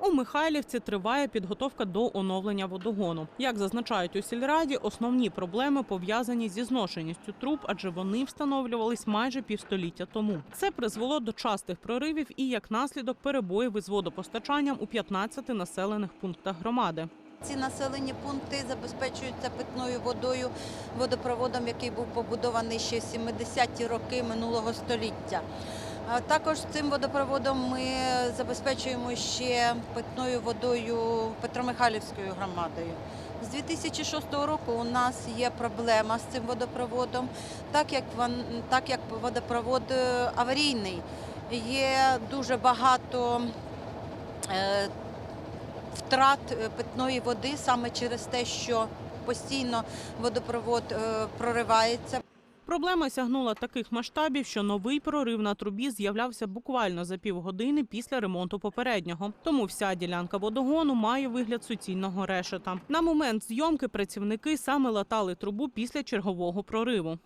У Михайлівці триває підготовка до оновлення водогону. Як зазначають у сільраді, основні проблеми пов'язані зі зношеністю труб, адже вони встановлювались майже півстоліття тому. Це призвело до частих проривів і як наслідок перебоїв із водопостачанням у 15 населених пунктах громади. Ці населені пункти забезпечуються питною водою водопроводом, який був побудований ще в 70-ті роки минулого століття. Також цим водопроводом ми забезпечуємо ще питною водою Петромихайлівською громадою. З 2006 року у нас є проблема з цим водопроводом, так як, так як водопровод е, аварійний. Є дуже багато е, втрат е, питної води саме через те, що постійно водопровод проривається. Проблема сягнула таких масштабів, що новий прорив на трубі з'являвся буквально за півгодини після ремонту попереднього. Тому вся ділянка водогону має вигляд суцільного решета. На момент зйомки працівники саме латали трубу після чергового прориву.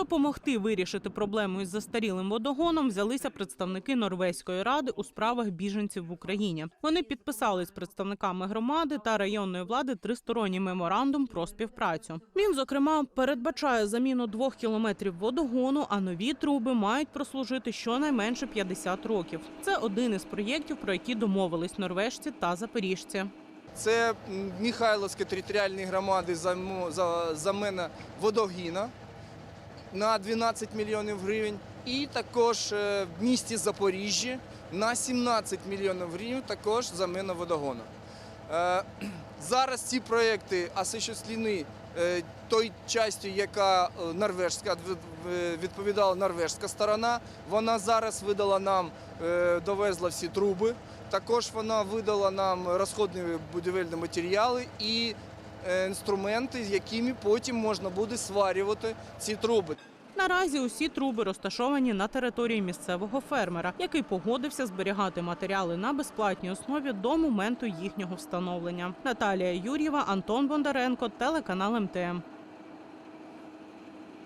Допомогти вирішити проблему із застарілим водогоном взялися представники Норвезької ради у справах біженців в Україні. Вони підписали з представниками громади та районної влади тристоронній меморандум про співпрацю. Він, зокрема, передбачає заміну двох кілометрів водогону, а нові труби мають прослужити щонайменше 50 років. Це один із проєктів, про які домовились норвежці та запоріжці. Це м, Михайловська територіальної громади замо- за- замена водогіна на 12 мільйонів гривень. І також е, в місті Запоріжжя на 17 мільйонів гривень також замена водогону. Е, Зараз ці проекти осуществлені е, той частю, яка норвежська відповідала норвежська сторона. Вона зараз видала нам, довезла всі труби. Також вона видала нам розходні будівельні матеріали і інструменти, з якими потім можна буде сварювати ці труби. Наразі усі труби розташовані на території місцевого фермера, який погодився зберігати матеріали на безплатній основі до моменту їхнього встановлення. Наталія Юр'єва, Антон Бондаренко, телеканал МТМ.